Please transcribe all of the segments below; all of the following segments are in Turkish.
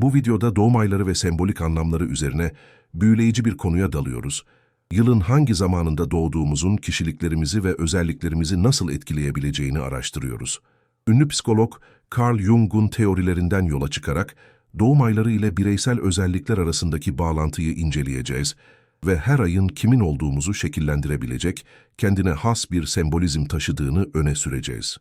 Bu videoda doğum ayları ve sembolik anlamları üzerine büyüleyici bir konuya dalıyoruz. Yılın hangi zamanında doğduğumuzun kişiliklerimizi ve özelliklerimizi nasıl etkileyebileceğini araştırıyoruz. Ünlü psikolog Carl Jung'un teorilerinden yola çıkarak doğum ayları ile bireysel özellikler arasındaki bağlantıyı inceleyeceğiz ve her ayın kimin olduğumuzu şekillendirebilecek, kendine has bir sembolizm taşıdığını öne süreceğiz.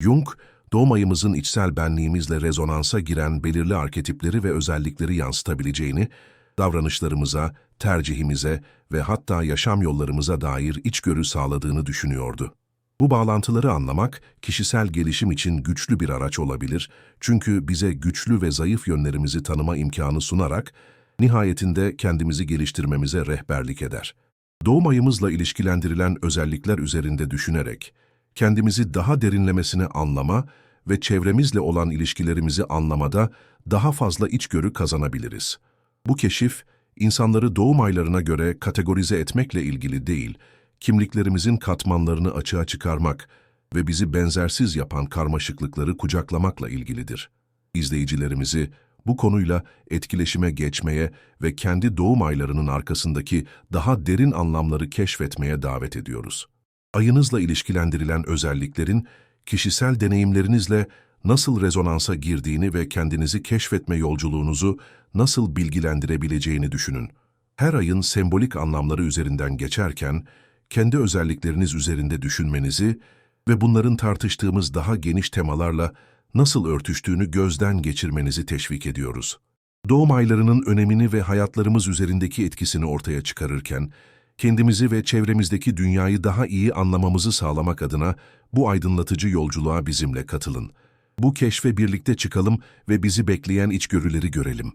Jung, doğum ayımızın içsel benliğimizle rezonansa giren belirli arketipleri ve özellikleri yansıtabileceğini, davranışlarımıza, tercihimize ve hatta yaşam yollarımıza dair içgörü sağladığını düşünüyordu. Bu bağlantıları anlamak, kişisel gelişim için güçlü bir araç olabilir çünkü bize güçlü ve zayıf yönlerimizi tanıma imkanı sunarak, nihayetinde kendimizi geliştirmemize rehberlik eder. Doğum ayımızla ilişkilendirilen özellikler üzerinde düşünerek, kendimizi daha derinlemesine anlama ve çevremizle olan ilişkilerimizi anlamada daha fazla içgörü kazanabiliriz. Bu keşif, insanları doğum aylarına göre kategorize etmekle ilgili değil, kimliklerimizin katmanlarını açığa çıkarmak ve bizi benzersiz yapan karmaşıklıkları kucaklamakla ilgilidir. İzleyicilerimizi bu konuyla etkileşime geçmeye ve kendi doğum aylarının arkasındaki daha derin anlamları keşfetmeye davet ediyoruz. Ayınızla ilişkilendirilen özelliklerin kişisel deneyimlerinizle nasıl rezonansa girdiğini ve kendinizi keşfetme yolculuğunuzu nasıl bilgilendirebileceğini düşünün. Her ayın sembolik anlamları üzerinden geçerken, kendi özellikleriniz üzerinde düşünmenizi ve bunların tartıştığımız daha geniş temalarla nasıl örtüştüğünü gözden geçirmenizi teşvik ediyoruz. Doğum aylarının önemini ve hayatlarımız üzerindeki etkisini ortaya çıkarırken, kendimizi ve çevremizdeki dünyayı daha iyi anlamamızı sağlamak adına bu aydınlatıcı yolculuğa bizimle katılın. Bu keşfe birlikte çıkalım ve bizi bekleyen içgörüleri görelim.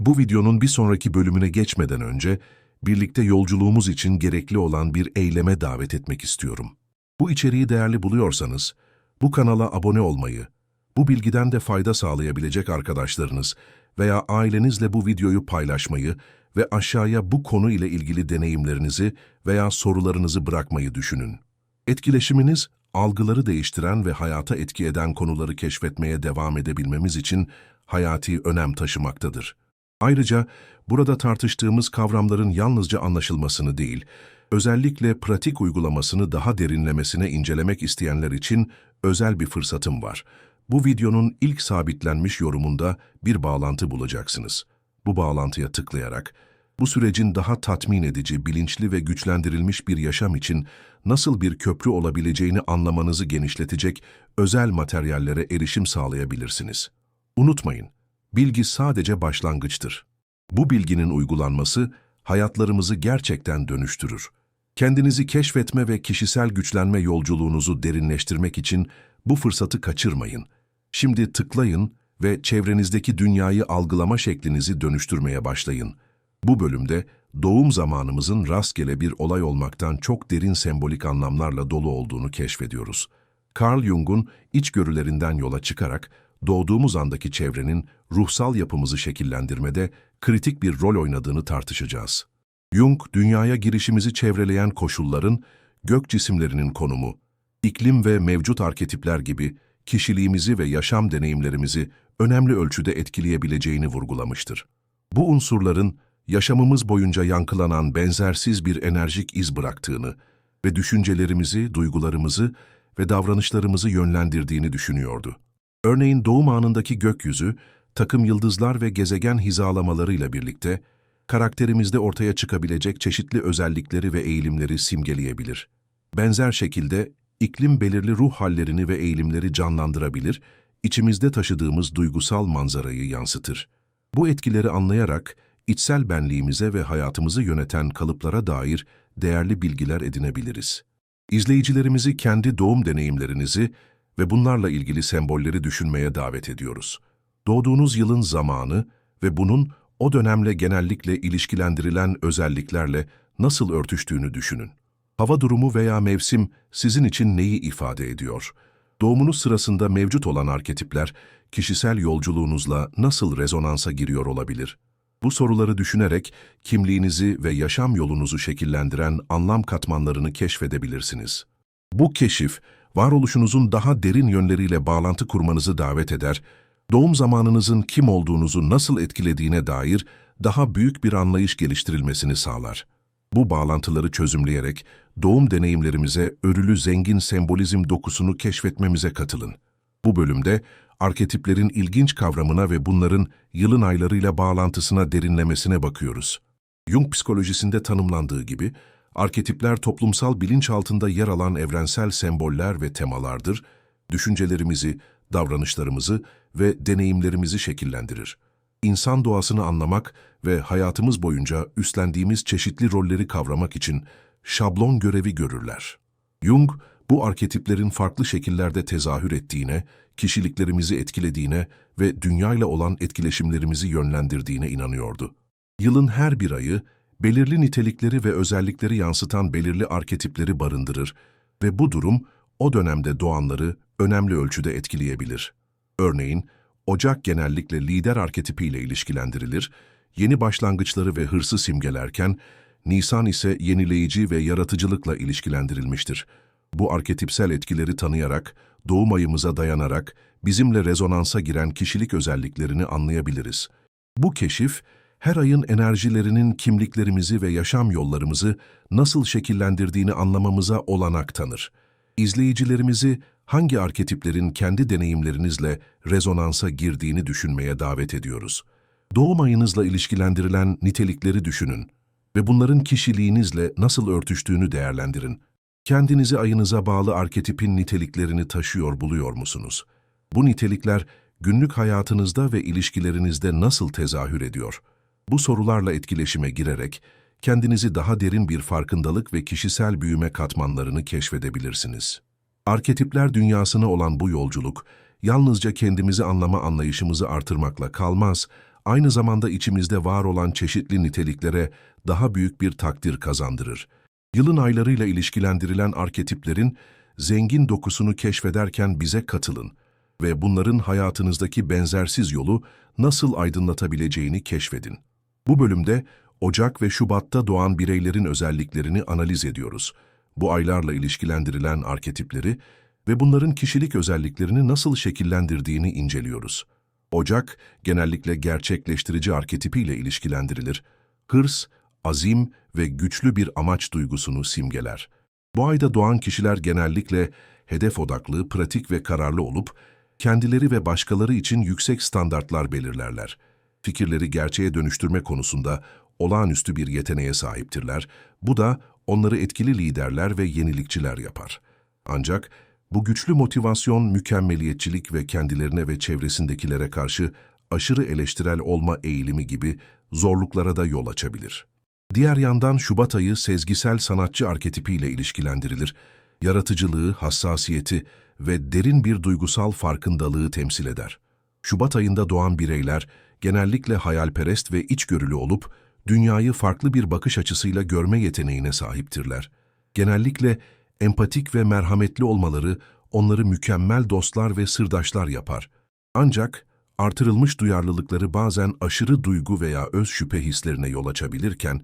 Bu videonun bir sonraki bölümüne geçmeden önce, birlikte yolculuğumuz için gerekli olan bir eyleme davet etmek istiyorum. Bu içeriği değerli buluyorsanız, bu kanala abone olmayı, bu bilgiden de fayda sağlayabilecek arkadaşlarınız veya ailenizle bu videoyu paylaşmayı ve aşağıya bu konu ile ilgili deneyimlerinizi veya sorularınızı bırakmayı düşünün. Etkileşiminiz, algıları değiştiren ve hayata etki eden konuları keşfetmeye devam edebilmemiz için hayati önem taşımaktadır. Ayrıca burada tartıştığımız kavramların yalnızca anlaşılmasını değil, özellikle pratik uygulamasını daha derinlemesine incelemek isteyenler için özel bir fırsatım var. Bu videonun ilk sabitlenmiş yorumunda bir bağlantı bulacaksınız. Bu bağlantıya tıklayarak, bu sürecin daha tatmin edici, bilinçli ve güçlendirilmiş bir yaşam için nasıl bir köprü olabileceğini anlamanızı genişletecek özel materyallere erişim sağlayabilirsiniz. Unutmayın, bilgi sadece başlangıçtır. Bu bilginin uygulanması hayatlarımızı gerçekten dönüştürür. Kendinizi keşfetme ve kişisel güçlenme yolculuğunuzu derinleştirmek için bu fırsatı kaçırmayın. Şimdi tıklayın ve çevrenizdeki dünyayı algılama şeklinizi dönüştürmeye başlayın. Bu bölümde doğum zamanımızın rastgele bir olay olmaktan çok derin sembolik anlamlarla dolu olduğunu keşfediyoruz. Carl Jung'un içgörülerinden yola çıkarak doğduğumuz andaki çevrenin ruhsal yapımızı şekillendirmede kritik bir rol oynadığını tartışacağız. Jung, dünyaya girişimizi çevreleyen koşulların, gök cisimlerinin konumu, iklim ve mevcut arketipler gibi kişiliğimizi ve yaşam deneyimlerimizi önemli ölçüde etkileyebileceğini vurgulamıştır. Bu unsurların yaşamımız boyunca yankılanan benzersiz bir enerjik iz bıraktığını ve düşüncelerimizi, duygularımızı ve davranışlarımızı yönlendirdiğini düşünüyordu. Örneğin doğum anındaki gökyüzü, takım yıldızlar ve gezegen hizalamalarıyla birlikte karakterimizde ortaya çıkabilecek çeşitli özellikleri ve eğilimleri simgeleyebilir. Benzer şekilde iklim belirli ruh hallerini ve eğilimleri canlandırabilir, içimizde taşıdığımız duygusal manzarayı yansıtır. Bu etkileri anlayarak içsel benliğimize ve hayatımızı yöneten kalıplara dair değerli bilgiler edinebiliriz. İzleyicilerimizi kendi doğum deneyimlerinizi ve bunlarla ilgili sembolleri düşünmeye davet ediyoruz. Doğduğunuz yılın zamanı ve bunun o dönemle genellikle ilişkilendirilen özelliklerle nasıl örtüştüğünü düşünün. Hava durumu veya mevsim sizin için neyi ifade ediyor? Doğumunuz sırasında mevcut olan arketipler kişisel yolculuğunuzla nasıl rezonansa giriyor olabilir? Bu soruları düşünerek kimliğinizi ve yaşam yolunuzu şekillendiren anlam katmanlarını keşfedebilirsiniz. Bu keşif, varoluşunuzun daha derin yönleriyle bağlantı kurmanızı davet eder, Doğum zamanınızın kim olduğunuzu nasıl etkilediğine dair daha büyük bir anlayış geliştirilmesini sağlar. Bu bağlantıları çözümleyerek doğum deneyimlerimize örülü zengin sembolizm dokusunu keşfetmemize katılın. Bu bölümde arketiplerin ilginç kavramına ve bunların yılın aylarıyla bağlantısına derinlemesine bakıyoruz. Jung psikolojisinde tanımlandığı gibi, arketipler toplumsal bilinç altında yer alan evrensel semboller ve temalardır, düşüncelerimizi, davranışlarımızı ve deneyimlerimizi şekillendirir. İnsan doğasını anlamak ve hayatımız boyunca üstlendiğimiz çeşitli rolleri kavramak için şablon görevi görürler. Jung, bu arketiplerin farklı şekillerde tezahür ettiğine, kişiliklerimizi etkilediğine ve dünyayla olan etkileşimlerimizi yönlendirdiğine inanıyordu. Yılın her bir ayı, belirli nitelikleri ve özellikleri yansıtan belirli arketipleri barındırır ve bu durum, o dönemde doğanları önemli ölçüde etkileyebilir. Örneğin, Ocak genellikle lider arketipiyle ilişkilendirilir, yeni başlangıçları ve hırsı simgelerken, Nisan ise yenileyici ve yaratıcılıkla ilişkilendirilmiştir. Bu arketipsel etkileri tanıyarak, doğum ayımıza dayanarak bizimle rezonansa giren kişilik özelliklerini anlayabiliriz. Bu keşif, her ayın enerjilerinin kimliklerimizi ve yaşam yollarımızı nasıl şekillendirdiğini anlamamıza olanak tanır. İzleyicilerimizi hangi arketiplerin kendi deneyimlerinizle rezonansa girdiğini düşünmeye davet ediyoruz. Doğum ayınızla ilişkilendirilen nitelikleri düşünün ve bunların kişiliğinizle nasıl örtüştüğünü değerlendirin. Kendinizi ayınıza bağlı arketipin niteliklerini taşıyor buluyor musunuz? Bu nitelikler günlük hayatınızda ve ilişkilerinizde nasıl tezahür ediyor? Bu sorularla etkileşime girerek kendinizi daha derin bir farkındalık ve kişisel büyüme katmanlarını keşfedebilirsiniz. Arketipler dünyasına olan bu yolculuk, yalnızca kendimizi anlama anlayışımızı artırmakla kalmaz, aynı zamanda içimizde var olan çeşitli niteliklere daha büyük bir takdir kazandırır. Yılın aylarıyla ilişkilendirilen arketiplerin zengin dokusunu keşfederken bize katılın ve bunların hayatınızdaki benzersiz yolu nasıl aydınlatabileceğini keşfedin. Bu bölümde Ocak ve Şubat'ta doğan bireylerin özelliklerini analiz ediyoruz. Bu aylarla ilişkilendirilen arketipleri ve bunların kişilik özelliklerini nasıl şekillendirdiğini inceliyoruz. Ocak, genellikle gerçekleştirici arketipiyle ilişkilendirilir. Hırs, azim ve güçlü bir amaç duygusunu simgeler. Bu ayda doğan kişiler genellikle hedef odaklı, pratik ve kararlı olup, kendileri ve başkaları için yüksek standartlar belirlerler. Fikirleri gerçeğe dönüştürme konusunda olağanüstü bir yeteneğe sahiptirler. Bu da onları etkili liderler ve yenilikçiler yapar. Ancak bu güçlü motivasyon, mükemmeliyetçilik ve kendilerine ve çevresindekilere karşı aşırı eleştirel olma eğilimi gibi zorluklara da yol açabilir. Diğer yandan Şubat ayı sezgisel sanatçı arketipiyle ilişkilendirilir. Yaratıcılığı, hassasiyeti ve derin bir duygusal farkındalığı temsil eder. Şubat ayında doğan bireyler genellikle hayalperest ve içgörülü olup dünyayı farklı bir bakış açısıyla görme yeteneğine sahiptirler. Genellikle empatik ve merhametli olmaları onları mükemmel dostlar ve sırdaşlar yapar. Ancak artırılmış duyarlılıkları bazen aşırı duygu veya öz şüphe hislerine yol açabilirken,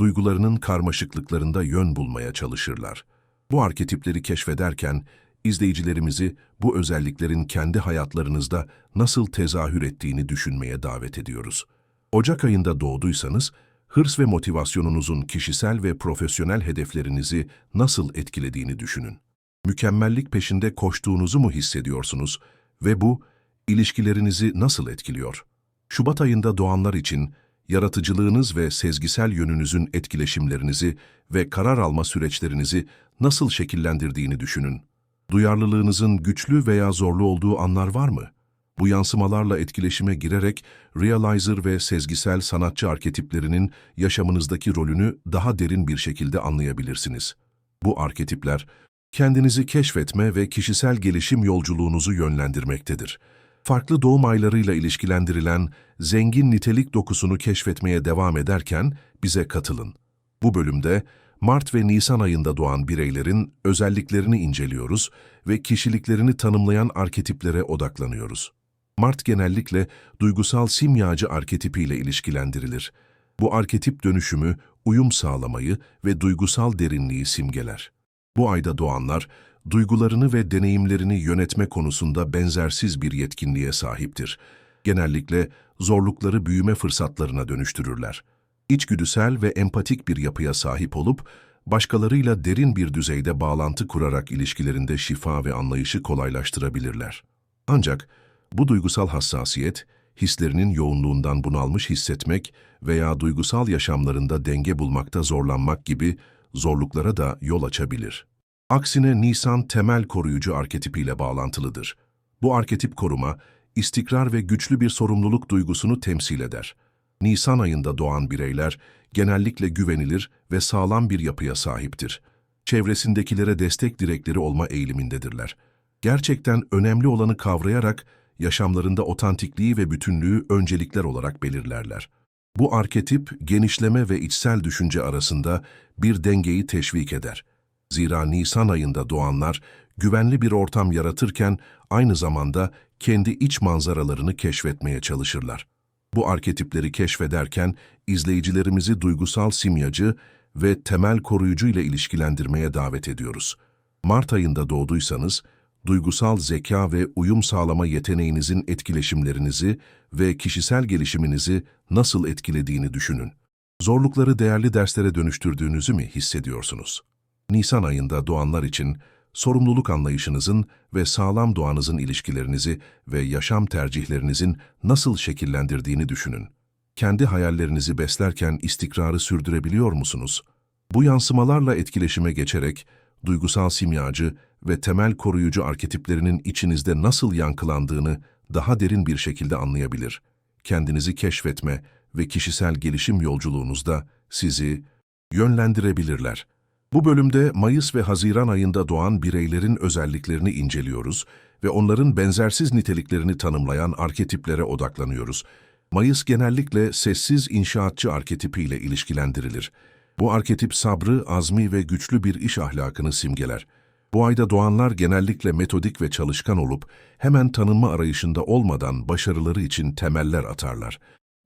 duygularının karmaşıklıklarında yön bulmaya çalışırlar. Bu arketipleri keşfederken, izleyicilerimizi bu özelliklerin kendi hayatlarınızda nasıl tezahür ettiğini düşünmeye davet ediyoruz. Ocak ayında doğduysanız, hırs ve motivasyonunuzun kişisel ve profesyonel hedeflerinizi nasıl etkilediğini düşünün. Mükemmellik peşinde koştuğunuzu mu hissediyorsunuz ve bu, ilişkilerinizi nasıl etkiliyor? Şubat ayında doğanlar için yaratıcılığınız ve sezgisel yönünüzün etkileşimlerinizi ve karar alma süreçlerinizi nasıl şekillendirdiğini düşünün. Duyarlılığınızın güçlü veya zorlu olduğu anlar var mı? Bu yansımalarla etkileşime girerek realizer ve sezgisel sanatçı arketiplerinin yaşamınızdaki rolünü daha derin bir şekilde anlayabilirsiniz. Bu arketipler, kendinizi keşfetme ve kişisel gelişim yolculuğunuzu yönlendirmektedir. Farklı doğum aylarıyla ilişkilendirilen zengin nitelik dokusunu keşfetmeye devam ederken bize katılın. Bu bölümde Mart ve Nisan ayında doğan bireylerin özelliklerini inceliyoruz ve kişiliklerini tanımlayan arketiplere odaklanıyoruz. Mart genellikle duygusal simyacı arketipiyle ilişkilendirilir. Bu arketip dönüşümü, uyum sağlamayı ve duygusal derinliği simgeler. Bu ayda doğanlar, duygularını ve deneyimlerini yönetme konusunda benzersiz bir yetkinliğe sahiptir. Genellikle zorlukları büyüme fırsatlarına dönüştürürler. İçgüdüsel ve empatik bir yapıya sahip olup, başkalarıyla derin bir düzeyde bağlantı kurarak ilişkilerinde şifa ve anlayışı kolaylaştırabilirler. Ancak bu duygusal hassasiyet, hislerinin yoğunluğundan bunalmış hissetmek veya duygusal yaşamlarında denge bulmakta zorlanmak gibi zorluklara da yol açabilir. Aksine Nisan temel koruyucu arketipiyle bağlantılıdır. Bu arketip koruma, istikrar ve güçlü bir sorumluluk duygusunu temsil eder. Nisan ayında doğan bireyler genellikle güvenilir ve sağlam bir yapıya sahiptir. Çevresindekilere destek direkleri olma eğilimindedirler. Gerçekten önemli olanı kavrayarak yaşamlarında otantikliği ve bütünlüğü öncelikler olarak belirlerler. Bu arketip, genişleme ve içsel düşünce arasında bir dengeyi teşvik eder. Zira Nisan ayında doğanlar, güvenli bir ortam yaratırken aynı zamanda kendi iç manzaralarını keşfetmeye çalışırlar. Bu arketipleri keşfederken izleyicilerimizi duygusal simyacı ve temel koruyucu ile ilişkilendirmeye davet ediyoruz. Mart ayında doğduysanız, duygusal zeka ve uyum sağlama yeteneğinizin etkileşimlerinizi ve kişisel gelişiminizi nasıl etkilediğini düşünün. Zorlukları değerli derslere dönüştürdüğünüzü mü hissediyorsunuz? Nisan ayında doğanlar için sorumluluk anlayışınızın ve sağlam doğanızın ilişkilerinizi ve yaşam tercihlerinizin nasıl şekillendirdiğini düşünün. Kendi hayallerinizi beslerken istikrarı sürdürebiliyor musunuz? Bu yansımalarla etkileşime geçerek duygusal simyacı ve temel koruyucu arketiplerinin içinizde nasıl yankılandığını daha derin bir şekilde anlayabilir. Kendinizi keşfetme ve kişisel gelişim yolculuğunuzda sizi yönlendirebilirler. Bu bölümde Mayıs ve Haziran ayında doğan bireylerin özelliklerini inceliyoruz ve onların benzersiz niteliklerini tanımlayan arketiplere odaklanıyoruz. Mayıs genellikle sessiz inşaatçı arketipiyle ilişkilendirilir. Bu arketip sabrı, azmi ve güçlü bir iş ahlakını simgeler. Bu ayda doğanlar genellikle metodik ve çalışkan olup hemen tanınma arayışında olmadan başarıları için temeller atarlar.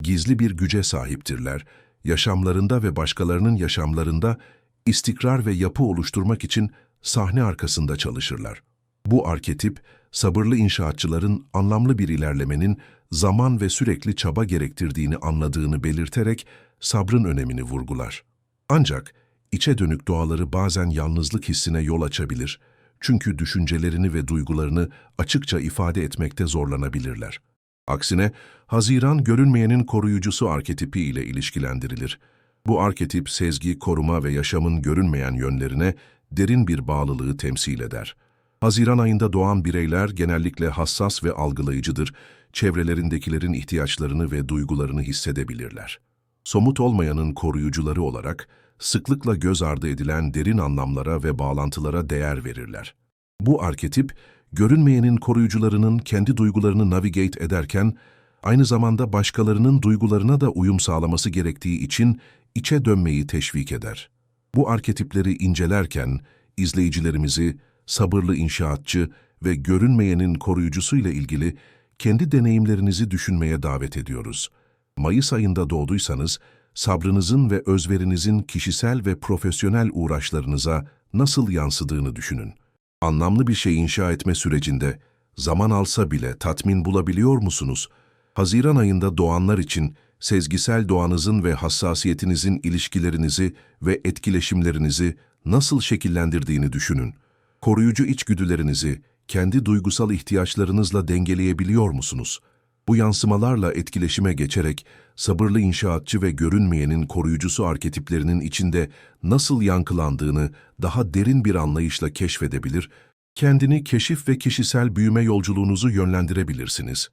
Gizli bir güce sahiptirler. Yaşamlarında ve başkalarının yaşamlarında istikrar ve yapı oluşturmak için sahne arkasında çalışırlar. Bu arketip, sabırlı inşaatçıların anlamlı bir ilerlemenin zaman ve sürekli çaba gerektirdiğini anladığını belirterek sabrın önemini vurgular. Ancak içe dönük doğaları bazen yalnızlık hissine yol açabilir çünkü düşüncelerini ve duygularını açıkça ifade etmekte zorlanabilirler. Aksine, Haziran görünmeyenin koruyucusu arketipi ile ilişkilendirilir. Bu arketip sezgi, koruma ve yaşamın görünmeyen yönlerine derin bir bağlılığı temsil eder. Haziran ayında doğan bireyler genellikle hassas ve algılayıcıdır, çevrelerindekilerin ihtiyaçlarını ve duygularını hissedebilirler. Somut olmayanın koruyucuları olarak, sıklıkla göz ardı edilen derin anlamlara ve bağlantılara değer verirler. Bu arketip, görünmeyenin koruyucularının kendi duygularını navigate ederken, aynı zamanda başkalarının duygularına da uyum sağlaması gerektiği için içe dönmeyi teşvik eder. Bu arketipleri incelerken, izleyicilerimizi sabırlı inşaatçı ve görünmeyenin koruyucusuyla ilgili kendi deneyimlerinizi düşünmeye davet ediyoruz. Mayıs ayında doğduysanız, sabrınızın ve özverinizin kişisel ve profesyonel uğraşlarınıza nasıl yansıdığını düşünün. Anlamlı bir şey inşa etme sürecinde zaman alsa bile tatmin bulabiliyor musunuz? Haziran ayında doğanlar için sezgisel doğanızın ve hassasiyetinizin ilişkilerinizi ve etkileşimlerinizi nasıl şekillendirdiğini düşünün. Koruyucu içgüdülerinizi kendi duygusal ihtiyaçlarınızla dengeleyebiliyor musunuz? Bu yansımalarla etkileşime geçerek sabırlı inşaatçı ve görünmeyenin koruyucusu arketiplerinin içinde nasıl yankılandığını daha derin bir anlayışla keşfedebilir, kendini keşif ve kişisel büyüme yolculuğunuzu yönlendirebilirsiniz.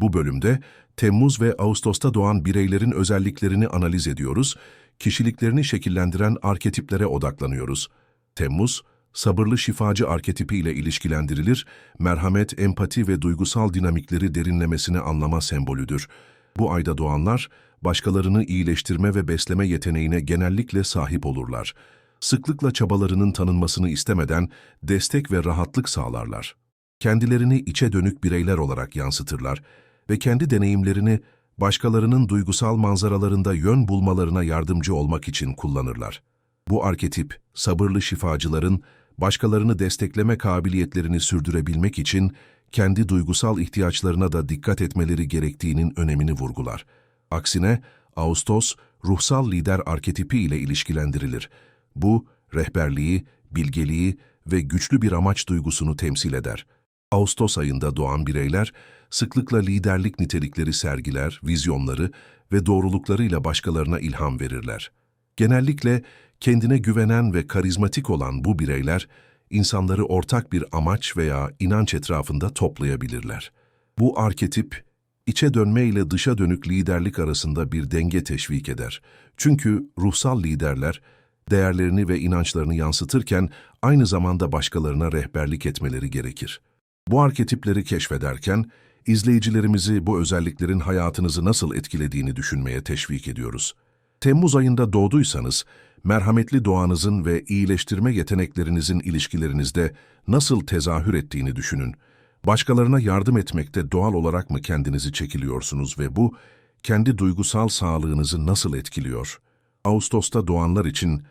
Bu bölümde Temmuz ve Ağustos'ta doğan bireylerin özelliklerini analiz ediyoruz, kişiliklerini şekillendiren arketiplere odaklanıyoruz. Temmuz, sabırlı şifacı arketipi ile ilişkilendirilir, merhamet, empati ve duygusal dinamikleri derinlemesine anlama sembolüdür. Bu ayda doğanlar, başkalarını iyileştirme ve besleme yeteneğine genellikle sahip olurlar. Sıklıkla çabalarının tanınmasını istemeden destek ve rahatlık sağlarlar. Kendilerini içe dönük bireyler olarak yansıtırlar ve kendi deneyimlerini başkalarının duygusal manzaralarında yön bulmalarına yardımcı olmak için kullanırlar. Bu arketip, sabırlı şifacıların başkalarını destekleme kabiliyetlerini sürdürebilmek için kendi duygusal ihtiyaçlarına da dikkat etmeleri gerektiğinin önemini vurgular. Aksine Ağustos, ruhsal lider arketipi ile ilişkilendirilir. Bu, rehberliği, bilgeliği ve güçlü bir amaç duygusunu temsil eder. Ağustos ayında doğan bireyler, sıklıkla liderlik nitelikleri sergiler, vizyonları ve doğruluklarıyla başkalarına ilham verirler. Genellikle kendine güvenen ve karizmatik olan bu bireyler, insanları ortak bir amaç veya inanç etrafında toplayabilirler. Bu arketip, içe dönme ile dışa dönük liderlik arasında bir denge teşvik eder. Çünkü ruhsal liderler, değerlerini ve inançlarını yansıtırken aynı zamanda başkalarına rehberlik etmeleri gerekir. Bu arketipleri keşfederken, izleyicilerimizi bu özelliklerin hayatınızı nasıl etkilediğini düşünmeye teşvik ediyoruz. Temmuz ayında doğduysanız, merhametli doğanızın ve iyileştirme yeteneklerinizin ilişkilerinizde nasıl tezahür ettiğini düşünün. Başkalarına yardım etmekte doğal olarak mı kendinizi çekiliyorsunuz ve bu, kendi duygusal sağlığınızı nasıl etkiliyor? Ağustos'ta doğanlar için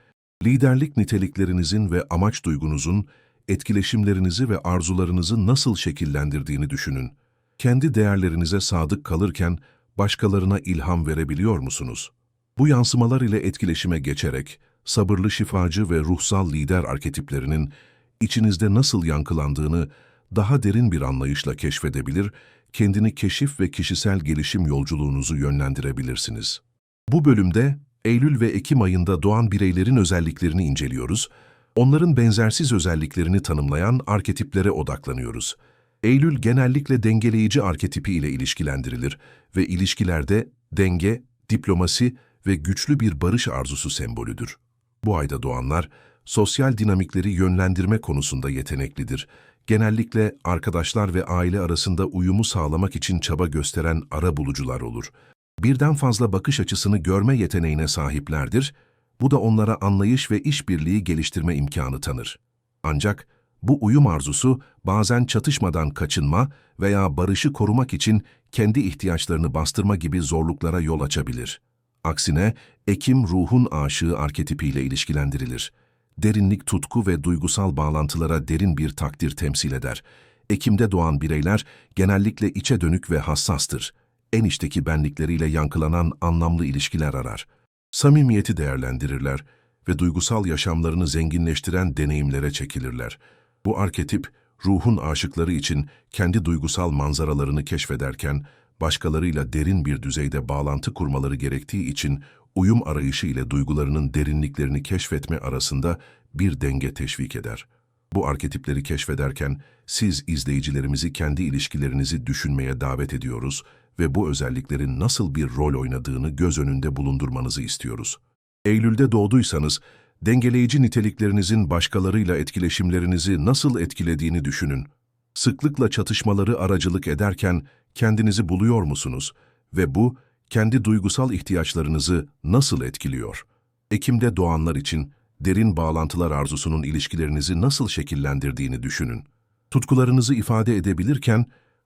liderlik niteliklerinizin ve amaç duygunuzun etkileşimlerinizi ve arzularınızı nasıl şekillendirdiğini düşünün. Kendi değerlerinize sadık kalırken başkalarına ilham verebiliyor musunuz? Bu yansımalar ile etkileşime geçerek sabırlı şifacı ve ruhsal lider arketiplerinin içinizde nasıl yankılandığını daha derin bir anlayışla keşfedebilir, kendini keşif ve kişisel gelişim yolculuğunuzu yönlendirebilirsiniz. Bu bölümde Eylül ve Ekim ayında doğan bireylerin özelliklerini inceliyoruz, onların benzersiz özelliklerini tanımlayan arketiplere odaklanıyoruz. Eylül genellikle dengeleyici arketipi ile ilişkilendirilir ve ilişkilerde denge, diplomasi ve güçlü bir barış arzusu sembolüdür. Bu ayda doğanlar, sosyal dinamikleri yönlendirme konusunda yeteneklidir. Genellikle arkadaşlar ve aile arasında uyumu sağlamak için çaba gösteren ara bulucular olur. Birden fazla bakış açısını görme yeteneğine sahiplerdir, bu da onlara anlayış ve işbirliği geliştirme imkanı tanır. Ancak bu uyum arzusu bazen çatışmadan kaçınma veya barışı korumak için kendi ihtiyaçlarını bastırma gibi zorluklara yol açabilir. Aksine Ekim ruhun aşığı arketipiyle ilişkilendirilir. Derinlik, tutku ve duygusal bağlantılara derin bir takdir temsil eder. Ekim'de doğan bireyler genellikle içe dönük ve hassastır. En içteki benlikleriyle yankılanan anlamlı ilişkiler arar. Samimiyeti değerlendirirler ve duygusal yaşamlarını zenginleştiren deneyimlere çekilirler. Bu arketip, ruhun aşıkları için kendi duygusal manzaralarını keşfederken, başkalarıyla derin bir düzeyde bağlantı kurmaları gerektiği için uyum arayışı ile duygularının derinliklerini keşfetme arasında bir denge teşvik eder. Bu arketipleri keşfederken siz izleyicilerimizi kendi ilişkilerinizi düşünmeye davet ediyoruz ve bu özelliklerin nasıl bir rol oynadığını göz önünde bulundurmanızı istiyoruz. Eylül'de doğduysanız, dengeleyici niteliklerinizin başkalarıyla etkileşimlerinizi nasıl etkilediğini düşünün. Sıklıkla çatışmaları aracılık ederken kendinizi buluyor musunuz ve bu kendi duygusal ihtiyaçlarınızı nasıl etkiliyor? Ekim'de doğanlar için derin bağlantılar arzusunun ilişkilerinizi nasıl şekillendirdiğini düşünün. Tutkularınızı ifade edebilirken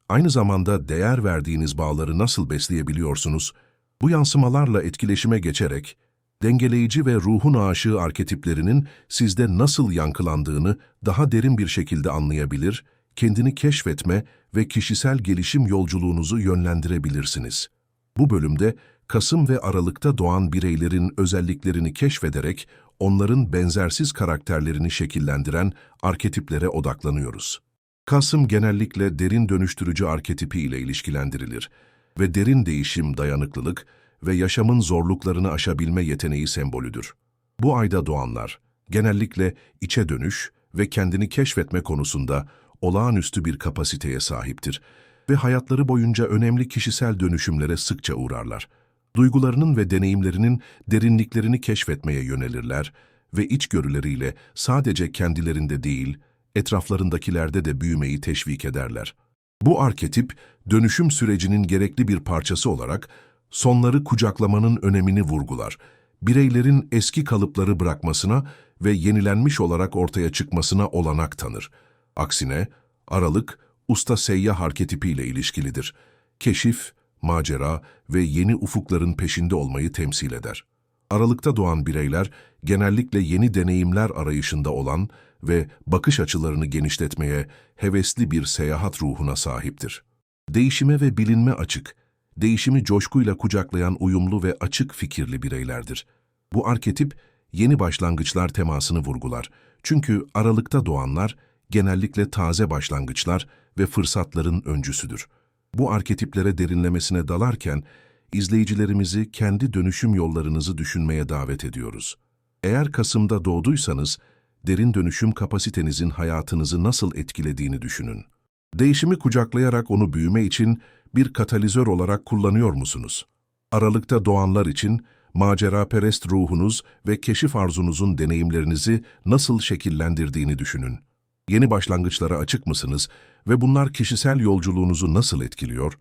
aynı zamanda değer verdiğiniz bağları nasıl besleyebiliyorsunuz? Bu yansımalarla etkileşime geçerek dengeleyici ve ruhun aşığı arketiplerinin sizde nasıl yankılandığını daha derin bir şekilde anlayabilir, kendini keşfetme ve kişisel gelişim yolculuğunuzu yönlendirebilirsiniz. Bu bölümde Kasım ve Aralık'ta doğan bireylerin özelliklerini keşfederek onların benzersiz karakterlerini şekillendiren arketiplere odaklanıyoruz. Kasım genellikle derin dönüştürücü arketipi ile ilişkilendirilir ve derin değişim, dayanıklılık ve yaşamın zorluklarını aşabilme yeteneği sembolüdür. Bu ayda doğanlar genellikle içe dönüş ve kendini keşfetme konusunda olağanüstü bir kapasiteye sahiptir ve hayatları boyunca önemli kişisel dönüşümlere sıkça uğrarlar. Duygularının ve deneyimlerinin derinliklerini keşfetmeye yönelirler ve içgörüleriyle sadece kendilerinde değil, etraflarındakilerde de büyümeyi teşvik ederler. Bu arketip, dönüşüm sürecinin gerekli bir parçası olarak sonları kucaklamanın önemini vurgular. Bireylerin eski kalıpları bırakmasına ve yenilenmiş olarak ortaya çıkmasına olanak tanır. Aksine, Aralık, usta seyyah arketipiyle ilişkilidir. Keşif, macera ve yeni ufukların peşinde olmayı temsil eder. Aralıkta doğan bireyler genellikle yeni deneyimler arayışında olan ve bakış açılarını genişletmeye hevesli bir seyahat ruhuna sahiptir. Değişime ve bilinme açık, değişimi coşkuyla kucaklayan uyumlu ve açık fikirli bireylerdir. Bu arketip yeni başlangıçlar temasını vurgular. Çünkü aralıkta doğanlar genellikle taze başlangıçlar ve fırsatların öncüsüdür. Bu arketiplere derinlemesine dalarken izleyicilerimizi kendi dönüşüm yollarınızı düşünmeye davet ediyoruz. Eğer Kasım'da doğduysanız, derin dönüşüm kapasitenizin hayatınızı nasıl etkilediğini düşünün. Değişimi kucaklayarak onu büyüme için bir katalizör olarak kullanıyor musunuz? Aralıkta doğanlar için maceraperest ruhunuz ve keşif arzunuzun deneyimlerinizi nasıl şekillendirdiğini düşünün. Yeni başlangıçlara açık mısınız ve bunlar kişisel yolculuğunuzu nasıl etkiliyor?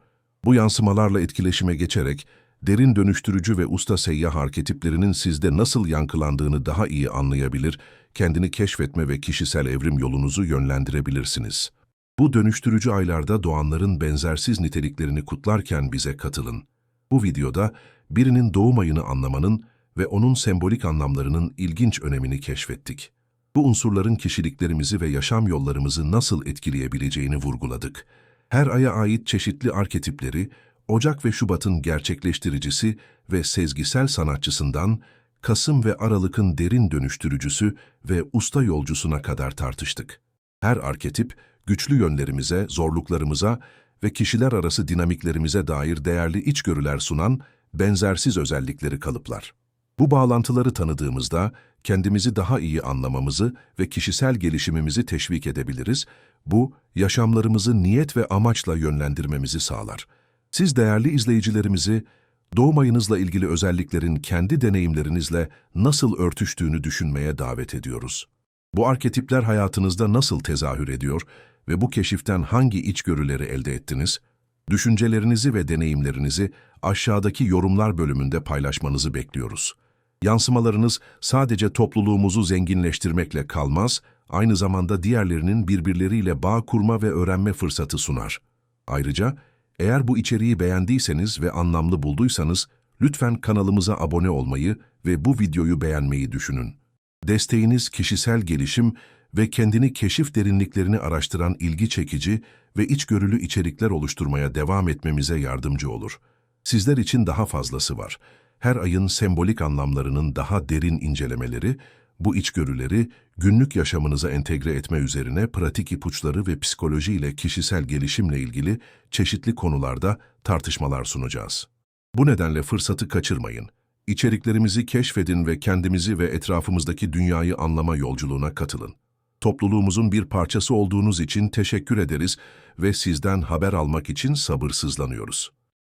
Bu yansımalarla etkileşime geçerek derin dönüştürücü ve usta seyyah arketiplerinin sizde nasıl yankılandığını daha iyi anlayabilir, kendini keşfetme ve kişisel evrim yolunuzu yönlendirebilirsiniz. Bu dönüştürücü aylarda doğanların benzersiz niteliklerini kutlarken bize katılın. Bu videoda birinin doğum ayını anlamanın ve onun sembolik anlamlarının ilginç önemini keşfettik. Bu unsurların kişiliklerimizi ve yaşam yollarımızı nasıl etkileyebileceğini vurguladık. Her aya ait çeşitli arketipleri, Ocak ve Şubat'ın gerçekleştiricisi ve sezgisel sanatçısından, Kasım ve Aralık'ın derin dönüştürücüsü ve usta yolcusuna kadar tartıştık. Her arketip, güçlü yönlerimize, zorluklarımıza ve kişiler arası dinamiklerimize dair değerli içgörüler sunan benzersiz özellikleri kalıplar. Bu bağlantıları tanıdığımızda kendimizi daha iyi anlamamızı ve kişisel gelişimimizi teşvik edebiliriz. Bu, yaşamlarımızı niyet ve amaçla yönlendirmemizi sağlar. Siz değerli izleyicilerimizi, doğum ayınızla ilgili özelliklerin kendi deneyimlerinizle nasıl örtüştüğünü düşünmeye davet ediyoruz. Bu arketipler hayatınızda nasıl tezahür ediyor ve bu keşiften hangi içgörüleri elde ettiniz? Düşüncelerinizi ve deneyimlerinizi aşağıdaki yorumlar bölümünde paylaşmanızı bekliyoruz. Yansımalarınız sadece topluluğumuzu zenginleştirmekle kalmaz, aynı zamanda diğerlerinin birbirleriyle bağ kurma ve öğrenme fırsatı sunar. Ayrıca, eğer bu içeriği beğendiyseniz ve anlamlı bulduysanız, lütfen kanalımıza abone olmayı ve bu videoyu beğenmeyi düşünün. Desteğiniz kişisel gelişim ve kendini keşif derinliklerini araştıran ilgi çekici ve içgörülü içerikler oluşturmaya devam etmemize yardımcı olur. Sizler için daha fazlası var. Her ayın sembolik anlamlarının daha derin incelemeleri, bu içgörüleri günlük yaşamınıza entegre etme üzerine pratik ipuçları ve psikoloji ile kişisel gelişimle ilgili çeşitli konularda tartışmalar sunacağız. Bu nedenle fırsatı kaçırmayın. İçeriklerimizi keşfedin ve kendimizi ve etrafımızdaki dünyayı anlama yolculuğuna katılın. Topluluğumuzun bir parçası olduğunuz için teşekkür ederiz ve sizden haber almak için sabırsızlanıyoruz.